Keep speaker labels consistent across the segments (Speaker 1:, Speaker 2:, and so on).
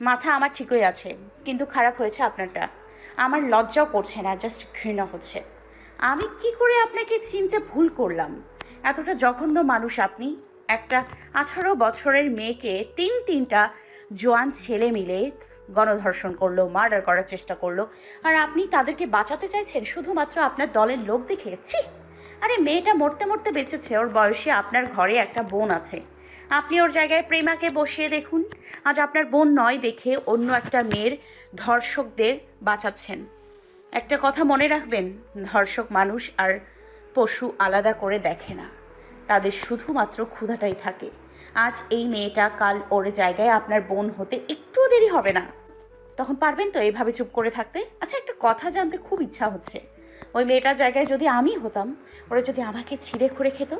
Speaker 1: মাথা আমার ঠিকই আছে, কিন্তু খারাপ হয়েছে আপনারটা। আমার লজ্জাও করছে না জাস্ট ঘৃণা হচ্ছে। আমি কি করে আপনাকে চিনতে ভুল করলাম? এতটা জঘন্য মানুষ আপনি। একটা আঠারো বছরের মেয়েকে তিন তিনটা জোয়ান ছেলে মিলে গণধর্ষণ করল, মার্ডার করার চেষ্টা করল, আর আপনি তাদেরকে বাঁচাতে চাইছেন শুধুমাত্র আপনার দলের লোক দেখে? আরে, মেয়েটা মরতে মরতে বেঁচেছে, ওর বয়সে আপনার ঘরে একটা বোন আছে। আপনি ওর জায়গায় প্রেমাকে বসিয়ে দেখুন। আজ আপনার বোন নয় দেখে অন্য একটা মেয়ের ধর্ষকদের বাঁচাচ্ছেন। একটা কথা মনে রাখবেন, ধর্ষক মানুষ আর পশু আলাদা করে দেখে না। তাদের শুধুমাত্র ক্ষুধাটাই থাকে। আজ এই মেয়েটা কাল ওর জায়গায় আপনার বোন হতে একটুও দেরি হবে না। তখন পারবেন তো এইভাবে চুপ করে থাকতে? আচ্ছা একটা কথা জানতে খুব ইচ্ছা হচ্ছে। ওই মেয়েটার জায়গায় যদি আমি হতাম, ওরা যদি আমাকে ছিঁড়ে খুঁড়ে খেত?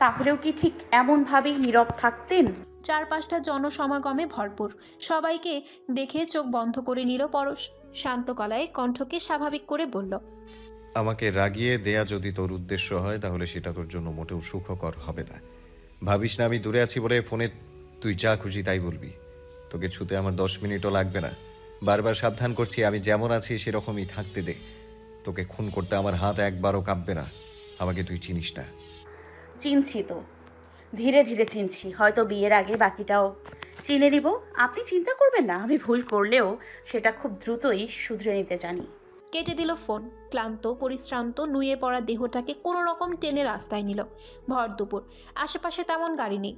Speaker 1: তাহলেও কি ঠিক এমনভাবেই নীরব থাকতেন?
Speaker 2: চারপাশটা জনসমাগমে ভরপুর। সবাইকে দেখে চোখ বন্ধ করে নিল পরশ। শান্ত গলায় কণ্ঠকে স্বাভাবিক করে বলল
Speaker 3: আমাকে রাগিয়ে দেয়া যদি তোর উদ্দেশ্য হয় তাহলে সেটা তোর জন্য মোটেও সুখকর হবে না। ভাবিস না আমি দূরে আছি বলে ফোনে তুই যা খুশি তাই বলবি। তোকে ছুতে আমার দশ মিনিটও লাগবে না। বারবার সাবধান করছি আমি যেমন আছি সেরকমই থাকতে দে। তোকে খুন করতে আমার হাত একবারও কাঁপবে না। আমাকে তুই চিনিস না।
Speaker 1: চিনছি তো। ধীরে ধীরে চিনছি, হয়তো বিয়ের আগে বাকিটাও চিনে দিব আপনি চিন্তা করবেন না, আমি ভুল করলেও সেটা খুব দ্রুতই শুধরে নিতে জানি।
Speaker 2: কেটে দিল ফোন, ক্লান্ত, পরিশ্রান্ত, নুয়ে পড়া দেহটাকে কোনো রকম টেনে রাস্তায় নিল। ভর দুপুর, আশেপাশে তেমন গাড়ি নেই।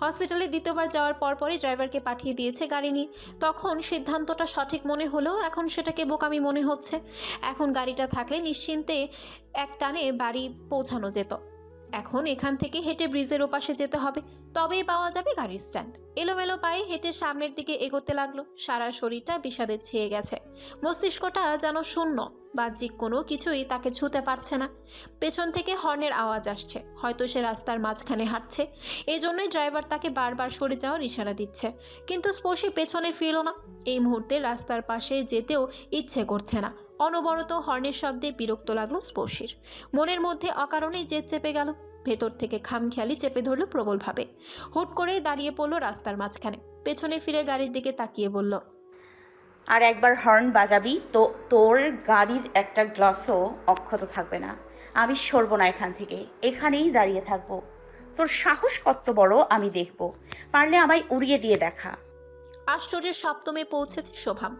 Speaker 2: হসপিটালে দ্বিতীয়বার যাওয়ার পর পরপরই ড্রাইভারকে পাঠিয়ে দিয়েছে গাড়ি নিয়ে। তখন সিদ্ধান্তটা সঠিক মনে হলেও এখন সেটাকে বোকামি মনে হচ্ছে। এখন গাড়িটা থাকলে নিশ্চিন্তে এক টানে বাড়ি পৌঁছানো যেত। এখন এখান থেকে হেঁটে ব্রিজের ওপাশে যেতে হবে। তবেই পাওয়া যাবে গাড়ির স্ট্যান্ড। এলোমেলো পায়ে হেঁটে সামনের দিকে এগোতে লাগল। সারা শরীরটা বিষাদে ছেয়ে গেছে। মস্তিষ্কটা যেন শূন্য। বাহ্যিক কোনো কিছুই তাকে ছুতে পারছে না। পেছন থেকে হর্নের আওয়াজ আসছে। হয়তো সে রাস্তার মাঝখানে হাঁটছে। এই জন্যই ড্রাইভার তাকে বারবার সরে যাওয়ার ইশারা দিচ্ছে। কিন্তু স্পর্শী পেছনে ফিরল না। এই মুহূর্তে রাস্তার পাশে যেতেও ইচ্ছে করছে না। অনবরত হর্নের শব্দে বিরক্ত লাগল স্পর্শীর। মনের মধ্যে অকারণেই জেদ চেপে গেল। ভেতর থেকে খামখেয়ালি চেপে ধরল প্রবলভাবে। হুট করে দাঁড়িয়ে পড়ল রাস্তার মাঝখানে। পেছনে ফিরে গাড়ির দিকে তাকিয়ে বলল,
Speaker 1: আর একবার হর্ন বাজাবি, তো তোর গাড়ির একটা গ্লাসও অক্ষত থাকবে না। আমি সরবো না এখান থেকে। এখানেই দাঁড়িয়ে থাকব। তোর সাহস কত বড় আমি দেখব। পারলে আমায় উড়িয়ে দিয়ে দেখা।
Speaker 2: আশ্চর্যের সপ্তমে পৌঁছেছে শোভাম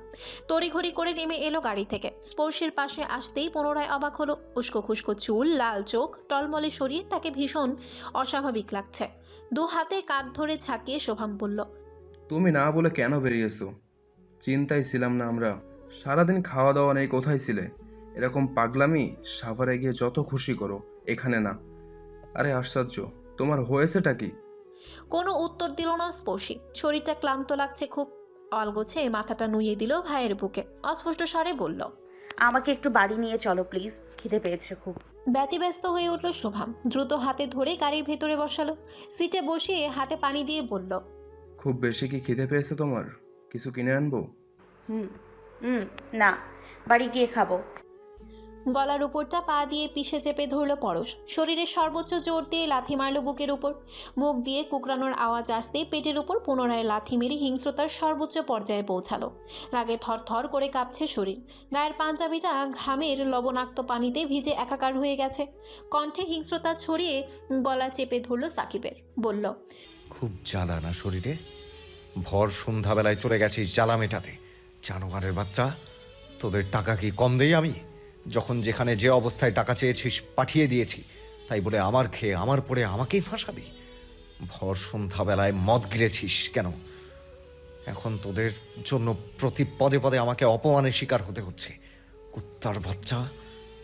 Speaker 2: তড়িঘড়ি করে নেমে এলো গাড়ি থেকে। স্পর্শের পাশে আসতেই পুনরায় অবাক হলো। উস্কো খুস্কো চুল, লাল চোখ, টলমলে শরীর, তাকে ভীষণ অস্বাভাবিক লাগছে। দু হাতে কাঁধ ধরে ঝাঁকিয়ে শোভাম বলল,
Speaker 4: তুমি না বলে কেন বেরিয়েছো? চিন্তায় ছিলাম না আমরা। সারাদিন খাওয়া দাওয়া নেই, কোথায় ছিলে? এরকম পাগলামি? সাভারে গিয়ে যত খুশি করো, এখানে না। আরে, আশ্চর্য! তোমার হয়েছেটা কি?
Speaker 2: কোনো উত্তর দিল না স্পর্শী। শরীরটা ক্লান্ত লাগছে খুব। অলগোছে মাথাটা নুয়ে দিল ভাইয়ের বুকে। অস্পষ্ট স্বরে বলল
Speaker 1: আমাকে একটু বাড়ি নিয়ে চলো প্লিজ। খিদে পেয়েছে খুব।
Speaker 2: ব্যতিব্যস্ত হয়ে উঠল শোভাম দ্রুত হাতে ধরে গাড়ির ভেতরে বসালো। সিটে বসিয়ে হাতে পানি দিয়ে বলল
Speaker 4: খুব বেশি কি খিদে পেয়েছে তোমার? কিছু কিনে আনব?
Speaker 1: হুম হুম না। বাড়ি গিয়ে খাব।
Speaker 2: গলার উপরটা পা দিয়ে পিষে চেপে ধরল পরশ। শরীরের সর্বোচ্চ জোর দিয়ে লাথি মারল বুকের উপর। মুখ দিয়ে কুকরানোর আওয়াজ আসতেই পেটের উপর পুনরায় লাথি মেরে হিংস্রতার সর্বোচ্চ পর্যায়ে পৌঁছালো। রাগে থর থর করে কাঁপছে শরীর। গায়ের পাঞ্জাবিটা ঘামের লবণাক্ত পানিতে ভিজে একাকার হয়ে গেছে। কণ্ঠে হিংস্রতা ছড়িয়ে গলা চেপে ধরল সাকিবের। বলল,
Speaker 3: খুব জ্বালা না শরীরে। ভর সন্ধ্যাবেলায় চলে গেছিস জ্বালা মেটাতে জানোয়ারের বাচ্চা, তোদের টাকা কি কম দেই আমি? যখন যেখানে যে অবস্থায় টাকা চেয়েছিস, পাঠিয়ে দিয়েছি। তাই বলে আমার খেয়ে আমার পরে আমাকেই ফাঁসাবি। ভর সন্ধ্যাবেলায় মদ গিলেছিস কেন? এখন তোদের জন্য প্রতি পদে পদে আমাকে অপমানের শিকার হতে হচ্ছে। কুত্তার বাচ্চা,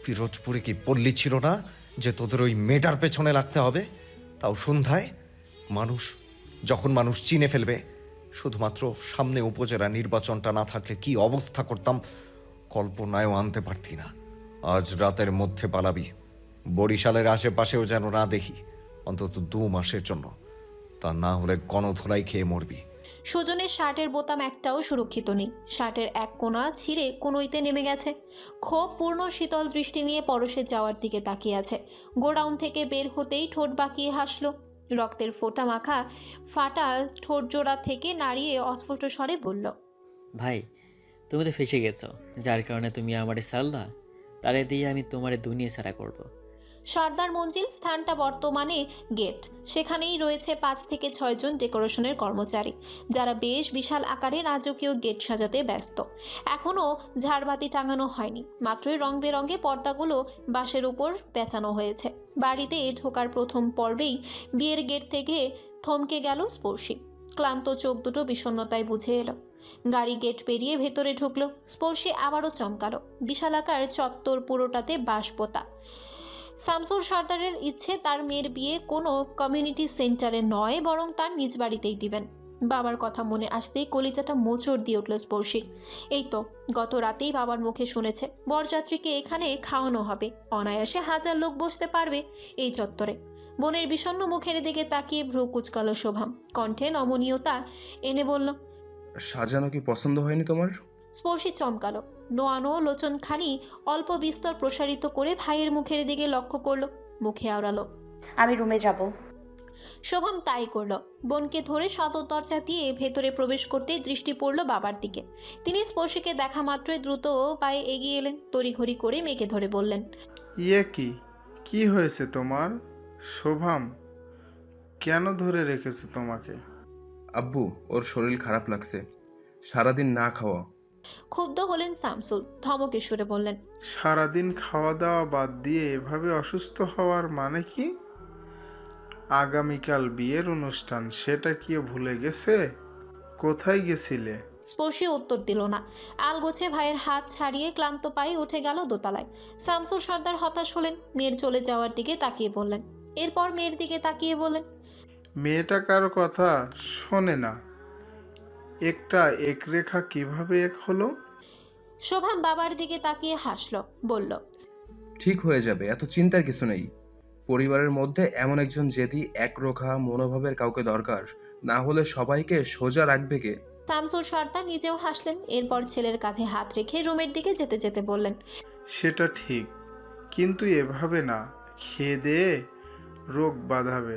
Speaker 3: পিরোজপুরে কি পল্লী ছিল না যে তোদের ওই মেয়েটার পেছনে লাগতে হবে? তাও সন্ধ্যায়? মানুষ, যখন মানুষ চিনে ফেলবে, শুধুমাত্র সামনে উপজেলা নির্বাচনটা না থাকলে কি অবস্থা করতাম, কল্পনায়ও আনতে পারতি না। আজ রাতের মধ্যে পালাবি। বরিশালের আশেপাশেও যেন না দেখি অন্তত দু মাসের জন্য। তা না হলে গণধোলাই খেয়ে মরবি।
Speaker 2: সুজনের শার্টের বোতাম একটাও সুরক্ষিত নেই। শার্টের এক কোণা ছিঁড়ে কোনোইতে নেমে গেছে। ক্ষোভ পূর্ণ শীতল দৃষ্টি নিয়ে পরশে যাওয়ার দিকে তাকিয়ে আছে। গোডাউন থেকে বের হতেই ঠোঁট বাঁকিয়ে হাসলো। রক্তের ফোঁটা মাখা ফাটা ঠোঁট জোড়া থেকে নাড়িয়ে অস্ফুট স্বরে বলল
Speaker 5: ভাই তুমি তো ফেসে গেছো। যার কারণে তুমি আমারে সাল্লা তারে দিয়ে আমি তোমারে দুনিয়া ছাড়া করব।
Speaker 2: সর্দার মঞ্জিল স্থানটা বর্তমানে গেট। সেখানেই রয়েছে পাঁচ থেকে ছয়জন ডেকোরেশনের কর্মচারী, যারা বেশ বিশাল আকারে রাজকীয় গেট সাজাতে ব্যস্ত। এখনও ঝাড়বাতি টাঙানো হয়নি, মাত্রই রং বেরঙে পর্দাগুলো বাঁশের উপর পেঁচানো হয়েছে। বাড়িতে ঢোকার প্রথম পর্বেই বিয়ের গেট থেকে থমকে গেল স্পর্শী। ক্লান্ত চোখ দুটো বিষণ্ণতায় বুঝে এলো। গাড়ি গেট পেরিয়ে ভেতরে ঢুকলো, স্পর্শী আবারও চমকালো। বিশালাকার চত্বর পুরোটাতে বাঁশ পোতা শামসুর সর্দারের ইচ্ছে তার মেয়ের বিয়ে কোনো কমিউনিটি সেন্টারে নয়, বরং তার নিজ বাড়িতেই দিবেন। বাবার কথা মনে আসতেই কলিজাটা মোচড় দিয়ে উঠল স্পর্শীর এই তো, গত রাতেই বাবার মুখে শুনেছে, বরযাত্রীকে এখানে খাওয়ানো হবে। অনায়াসে হাজার লোক বসতে পারবে এই চত্বরে। বোনের বিষণ্ণ মুখের দিকে তাকিয়ে ভ্রু কুচকালো শোভাম কণ্ঠে নমনীয়তা এনে বলল
Speaker 4: সাজানো কি পছন্দ হয়নি তোমার?
Speaker 2: স্পর্শী চমকালো। নোয়ানো লোচনখানি অল্প বিস্তর প্রসারিত করে ভাইয়ের মুখের দিকে লক্ষ্য করল মুখে আওড়ালো।
Speaker 1: আমি রুমে যাব।
Speaker 2: শোভম তাই করল বোনকে ধরে সদর দরজা দিয়ে ভেতরে প্রবেশ করতেই দৃষ্টি পড়ল বাবার দিকে। তিনি স্পর্শীকে দেখা মাত্রই দ্রুত পায়ে এগিয়ে এলেন তড়িঘড়ি করে মেয়েকে ধরে বললেন
Speaker 6: ইয়ে কি? কি হয়েছে তোমার? শোভাম কেন ধরে রেখেছো তোমাকে?
Speaker 4: আব্বু ওর শরীর খারাপ লাগছে। সারাদিন না খাওয়া।
Speaker 2: ক্ষুব্ধ হলেন শামসুল ধমকে সুরে বললেন
Speaker 6: সারাদিন খাওয়া দাওয়া বাদ দিয়ে এভাবে অসুস্থ হওয়ার মানে কি? আগামীকাল বিয়ের অনুষ্ঠান সেটা কি ভুলে গেছে? কোথায় গেছিলে?
Speaker 2: স্পর্শী উত্তর দিল না। আলগোছে ভাইয়ের হাত ছাড়িয়ে ক্লান্ত পায়ে উঠে গেল দোতলায়। শামসুর সর্দার হতাশ হলেন মেয়ের চলে যাওয়ার দিকে তাকিয়ে বললেন এরপর মেয়ের দিকে তাকিয়ে বললেন
Speaker 6: মেয়েটা কারও কথা শোনে না। একটা এক রেখা কীভাবে এক হলো?
Speaker 2: শোভাম বাবার দিকে তাকিয়ে হাসলো বলল
Speaker 4: ঠিক হয়ে যাবে এত চিন্তার কিছু নেই। পরিবারের মধ্যে এমন একজন জেদি একরোখা মনোভাবের কাউকে দরকার না হলে সবাইকে সোজা রাখবে কে?
Speaker 2: শামসুল সর্দার নিজেও হাসলেন এরপর ছেলের কাঁধে হাত রেখে রুমের দিকে যেতে যেতে বললেন
Speaker 6: সেটা ঠিক কিন্তু এভাবে না খেয়ে দিয়ে রোগ বাঁধাবে।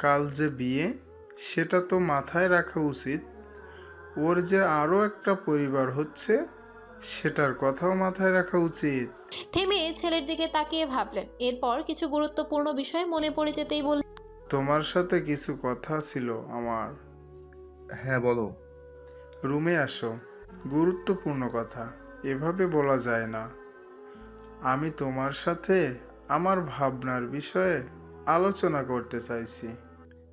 Speaker 6: কাল যে বিয়ে সেটা তো মাথায় রাখা উচিত। ওর যে আরও একটা পরিবার হচ্ছে সেটার কথাও মাথায় রাখা উচিত।
Speaker 2: থেমে ছেলের দিকে তাকিয়ে ভাবলেন। এরপর কিছু গুরুত্বপূর্ণ বিষয় মনে পড়ে যেতেই বললেন
Speaker 6: তোমার সাথে কিছু কথা ছিল আমার।
Speaker 4: হ্যাঁ বলো।
Speaker 6: রুমে আসো। গুরুত্বপূর্ণ কথা এভাবে বলা যায় না। আমি তোমার সাথে আমার ভাবনার বিষয়ে আলোচনা করতে চাইছি।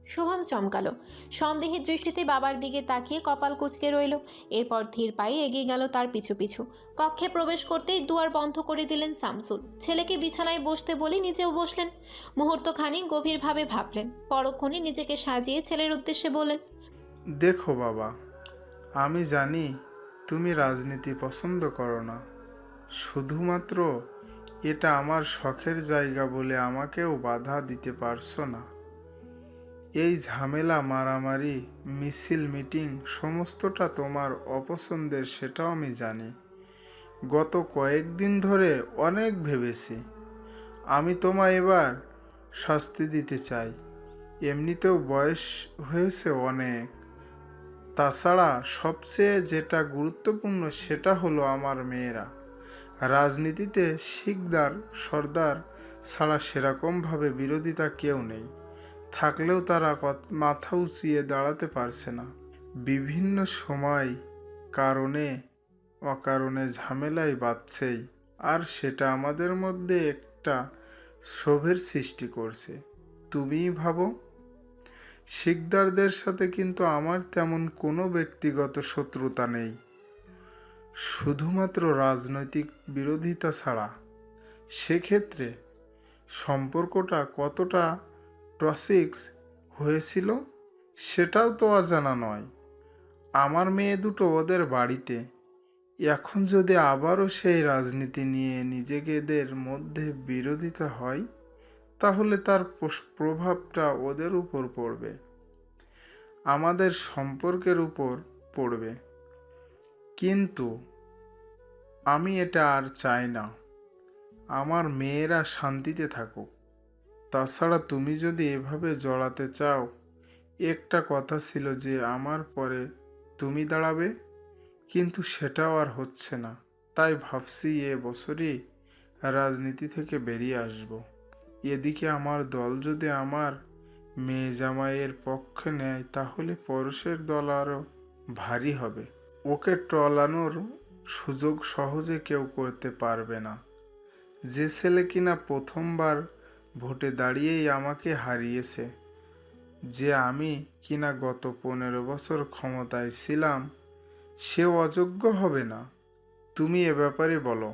Speaker 2: শুভম চমকালো। সন্দেহের দৃষ্টিতে বাবার দিকে তাকিয়ে কপাল কুচকে রইল। এরপর ধীর পায়ে এগিয়ে গেল তার পিছু পিছু। কক্ষে প্রবেশ করতেই দুয়ার বন্ধ করে দিলেন শামসুল। ছেলেকে বিছানায় বসতে বলে নিজেও বসলেন। মুহূর্তখানি গভীরভাবে ভাবলেন। পরক্ষণে নিজেকে সাজিয়ে ছেলের উদ্দেশ্যে বললেন,
Speaker 6: দেখো বাবা, আমি জানি তুমি রাজনীতি পছন্দ করো না। শুধুমাত্র এটা আমার শখের জায়গা বলে আমাকেও বাধা দিতে পারছ না। এই ঝামেলা, মারামারি, মিছিল, মিটিং সমস্তটা তোমার অপছন্দের, সেটাও আমি জানি। গত কয়েকদিন ধরে অনেক ভেবেছি। আমি তোমায় এবার শাস্তি দিতে চাই। এমনিতেও বয়স হয়েছে অনেক। তাছাড়া সবচেয়ে যেটা গুরুত্বপূর্ণ, সেটা হলো আমার মেয়েরা। রাজনীতিতে শিকদার, সর্দার ছাড়া সেরকমভাবে বিরোধিতা কেউ নেই। থাকলেও তারা মাথা উঁচিয়ে দাঁড়াতে পারছে না। বিভিন্ন সময় কারণে অকারণে ঝামেলায় বাঁধছেই, আর সেটা আমাদের মধ্যে একটা শোভের সৃষ্টি করছে। তুমিই ভাবো? শিকদারদের সাথে কিন্তু আমার তেমন কোনো ব্যক্তিগত শত্রুতা নেই। শুধুমাত্র রাজনৈতিক বিরোধিতা ছাড়া। সেক্ষেত্রে সম্পর্কটা কতটা টসিক্স হয়েছিল সেটাও তো অজানা নয়। আমার মেয়ে দুটো ওদের বাড়িতে। এখন যদি আবারও সেই রাজনীতি নিয়ে নিজেদের মধ্যে বিরোধিতা হয়, তাহলে তার প্রভাবটা ওদের উপর পড়বে। আমাদের সম্পর্কের উপর পড়বে। কিন্তু আমি এটা আর চাই না। আমার মেয়েরা শান্তিতে থাকুক। তাছাড়া তুমি যদি এভাবে জড়াতে চাও, একটা কথা ছিল যে আমার পরে তুমি দাঁড়াবে, কিন্তু সেটাও আর হচ্ছে না। তাই ভাবছি এ বছরই রাজনীতি থেকে বেরিয়ে আসব। এদিকে আমার দল যদি আমার মেয়ে জামাইয়ের পক্ষে নেয়, তাহলে পরশের দল আরও ভারী হবে। ওকে টলানোর সুযোগ সহজে কেউ করতে পারবে না। যে ছেলে কিনা প্রথমবার ভোটে দাঁড়িয়েই আমাকে হারিয়েছে। যে আমি কিনা গত পনেরো বছর ক্ষমতায় ছিলাম সে অযোগ্য হবে না। তুমি এ ব্যাপারে বলো।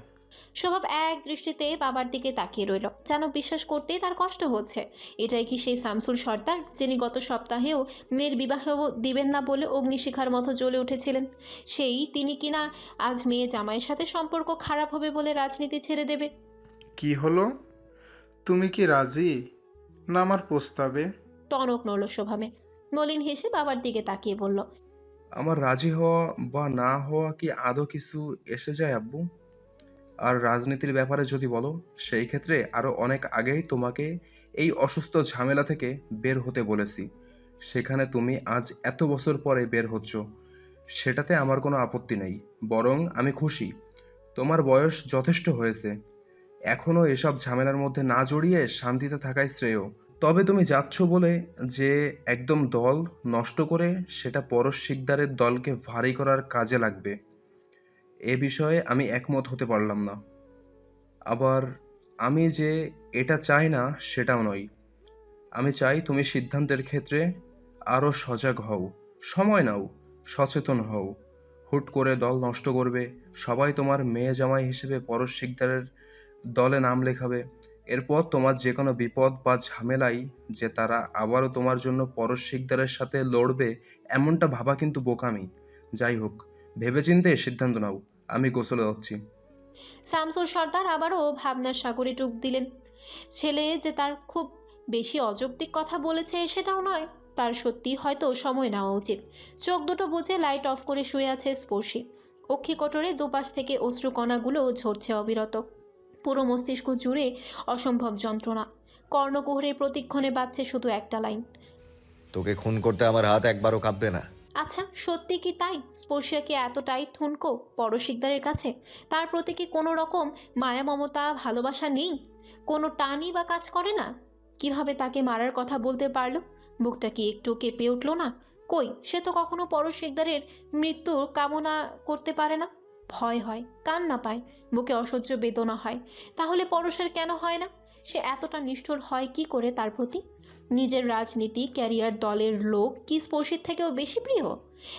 Speaker 2: স্বভাব এক দৃষ্টিতে বাবার দিকে তাকিয়ে রইল। যেন বিশ্বাস করতেই তার কষ্ট হচ্ছে। এটাই কি সেই শামসুল সর্দার যিনি গত সপ্তাহেও মেয়ের বিবাহ দিবেন না বলে অগ্নিশিখার মতো জ্বলে উঠেছিলেন? সেই তিনি কিনা আজ মেয়ে জামাইয়ের সাথে সম্পর্ক খারাপ হবে বলে রাজনীতি ছেড়ে দেবে?
Speaker 6: কি হলো? তুমি কি রাজি? না আমার প্রস্তাবে।
Speaker 2: টনক নড়ল শোভামে। নলিন হেসে বাবার দিকে তাকিয়ে বলল
Speaker 4: আমার রাজি হওয়া বা না হওয়া কি আদৌ কিছু এসে যায় আব্বু? আর রাজনীতির ব্যাপারে যদি বলো সেই ক্ষেত্রে আরও অনেক আগেই তোমাকে এই অসুস্থ ঝামেলা থেকে বের হতে বলেছি। সেখানে তুমি আজ এত বছর পরে বের হচ্ছ। সেটাতে আমার কোনো আপত্তি নেই। বরং আমি খুশি। তোমার বয়স যথেষ্ট হয়েছে। এখনও এসব ঝামেলার মধ্যে না জড়িয়ে শান্তিতে থাকাই শ্রেয়। তবে তুমি যাচ্ছ বলে যে একদম দল নষ্ট করে সেটা পরশ শিকদারের দলকে ভারী করার কাজে লাগবে। এ বিষয়ে আমি একমত হতে পারলাম না। আবার আমি যে এটা চাই না, সেটাও নয়। আমি চাই তুমি সিদ্ধান্তের ক্ষেত্রে আরও সজাগ হও। সময় নাও, সচেতন হও। হুট করে দল নষ্ট করবে, সবাই তোমার মেয়ে জামাই হিসেবে পরশ শিকদারের দলে নাম লেখাবে। এরপর তোমার যে কোনো বিপদ বা ঝামেলাই যে তারা আবারও তোমার জন্য পরশ শিকদারের সাথে লড়বে, এমনটা ভাবা কিন্তু বোকামি। যাই হোক, ভেবেচিন্তে সিদ্ধান্ত নাও। আমি গোসলে যাচ্ছি।
Speaker 2: শামসুল সর্দার আবারও ভাবনার সাগরে ডুব দিলেন। ছেলে যে তার খুব বেশি অযৌক্তিক কথা বলেছে সেটাও নয়, তার সত্যি হয়তো সময় নেওয়া উচিত। চোখ দুটো বুঝে লাইট অফ করে শুয়ে আছে স্পর্শী। অক্ষিকটরে দুপাশ থেকে অশ্রুকণাগুলো ঝরছে অবিরত। পুরো মস্তিষ্ক জুড়ে অসম্ভব যন্ত্রণা। কর্ণকুহরের প্রতিক্ষণে বাজছে শুধু একটা লাইন।
Speaker 3: তোকে খুন করতে আমার হাত একবারও কাঁপবে না।
Speaker 2: আচ্ছা সত্যি কি তাই? স্পর্শিয়া কি এতটাই থুনকো পরশিকদারের কাছে? তার প্রতি কি কোনো রকম মায়া মমতা ভালোবাসা নেই? কোনো টানই বা কাজ করে না? কীভাবে তাকে মারার কথা বলতে পারল? বুকটা কি একটু কেঁপে উঠল না? কই সে তো কখনো পরশিকদারের মৃত্যুর কামনা করতে পারে না? ভয় হয়, কান্না পায়, বুকে অসহ্য বেদনা হয়। তাহলে পরশের কেন হয় না? সে এতটা নিষ্ঠুর হয় কি করে তার প্রতি? নিজের রাজনীতি, ক্যারিয়ার, দলের লোক কি স্পর্শীর থেকেও বেশি প্রিয়?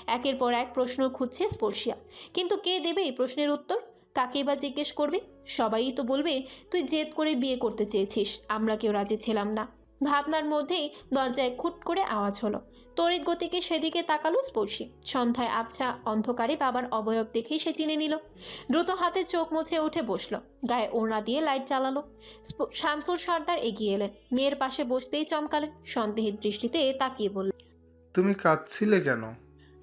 Speaker 2: একের পর এক প্রশ্ন খুঁজছে স্পর্শিয়া। কিন্তু কে দেবে এই প্রশ্নের উত্তর? কাকে বা জিজ্ঞেস করবে? সবাই তো বলবে, তুই জেদ করে বিয়ে করতে চেয়েছিস, আমরা কেউ রাজি ছিলাম না। ভাবনার মধ্যেই দরজায় খুট করে আওয়াজ হলো। তড়িৎ গতিকে সেদিকে তাকালো স্পর্শী। সন্ধ্যায় আবছা অন্ধকারে বাবার অবয়ব দেখেই সে চিনে নিল। দ্রুত হাতে চোখ মুছে উঠে বসল। গায়ে ওড়না দিয়ে লাইট জ্বালালো। শামসুর সর্দার এগিয়ে এলেন। মেয়ের পাশে বসতেই চমকালেন। সন্দেহের দৃষ্টিতে তাকিয়ে বললেন,
Speaker 6: তুমি কাঁদছিলে কেন?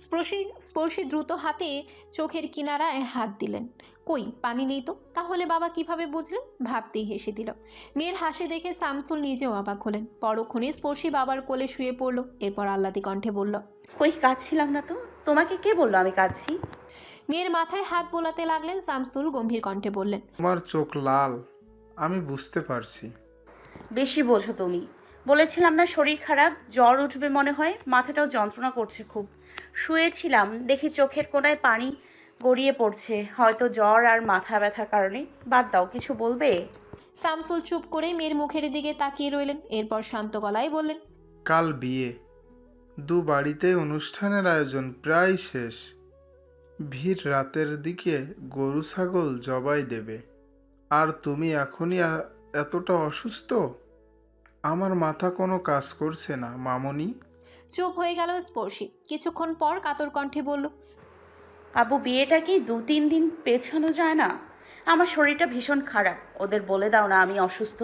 Speaker 2: স্পর্শী স্পর্শী দ্রুত হাতে চোখের কিনারায় হাত দিলেন। কই পানি নেই তো? তাহলে বাবা কীভাবে বুঝলেন? ভাবতেই হেসে দিল। মেয়ের হাসি দেখে শামসুল নিজেও অবাক হলেন। পরক্ষণে স্পর্শী বাবার কোলে শুয়ে পড়ল এরপর আহ্লাদি কণ্ঠে বলল
Speaker 1: কই কাঁদছিলাম না তো? তোমাকে কে বলল আমি কাঁদছি?
Speaker 2: মেয়ের মাথায় হাত বোলাতে লাগলেন শামসুল গম্ভীর কণ্ঠে বললেন
Speaker 6: তোমার চোখ লাল আমি বুঝতে পারছি।
Speaker 1: বেশি বোঝো তুমি। বলেছিলাম না শরীর খারাপ জ্বর উঠবে মনে হয় মাথাটাও যন্ত্রণা করছে খুব। শুয়েছিলাম দেখি চোখের কোনায় পানি গড়িয়ে পড়ছে। হয়তো জ্বর আর মাথা ব্যথার কারণে। বাদ দাও কিছু বলবে?
Speaker 2: শামসুল চুপ করে মেয়ের মুখের দিকে তাকিয়ে রইলেন এরপর শান্ত গলায় বললেন
Speaker 6: কাল বিয়ে। দু বাড়িতে অনুষ্ঠানের আয়োজন প্রায় শেষ। ভিড় রাতের দিকে গরু ছাগল জবাই দেবে। আর তুমি এখনই এতটা অসুস্থ? আমার মাথা কোনো কাজ করছে না মামনি।
Speaker 2: চুপ হয়ে গেল স্পর্শী। কিছুক্ষণ পর কাতর কণ্ঠে বলল,
Speaker 1: আবু, বিয়েটা কি দু তিন দিন পেছানো যায় না? আমার শরীরটা ভীষণ খারাপ। ওদের বলে দাও না আমি অসুস্থ।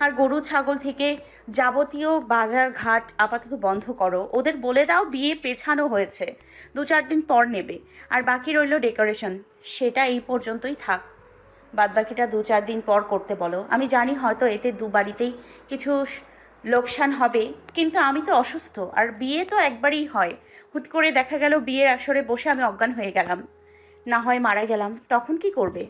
Speaker 1: আর গরু, ছাগল থেকে যাবতীয় বাজার ঘাট আপাতত বন্ধ করো। ওদের বলে দাও বিয়ে পেছানো হয়েছে। দু চার দিন পর নেবে। আর বাকি রইল ডেকোরেশন। সেটা এই পর্যন্তই থাক। বাদবাকিটা দু চার দিন পর করতে বলো। আমি জানি হয়তো এতে দু বাড়িতেই কিছু লোকসান হবে, কিন্তু আমি তো অসুস্থ, আর বিয়ে তো একবারই হয়। হুট করে দেখা গেল বিয়ের আসরে বসে আমি অজ্ঞান হয়ে গেলাম। না হয় মারা গেলাম, তখন কি করবে?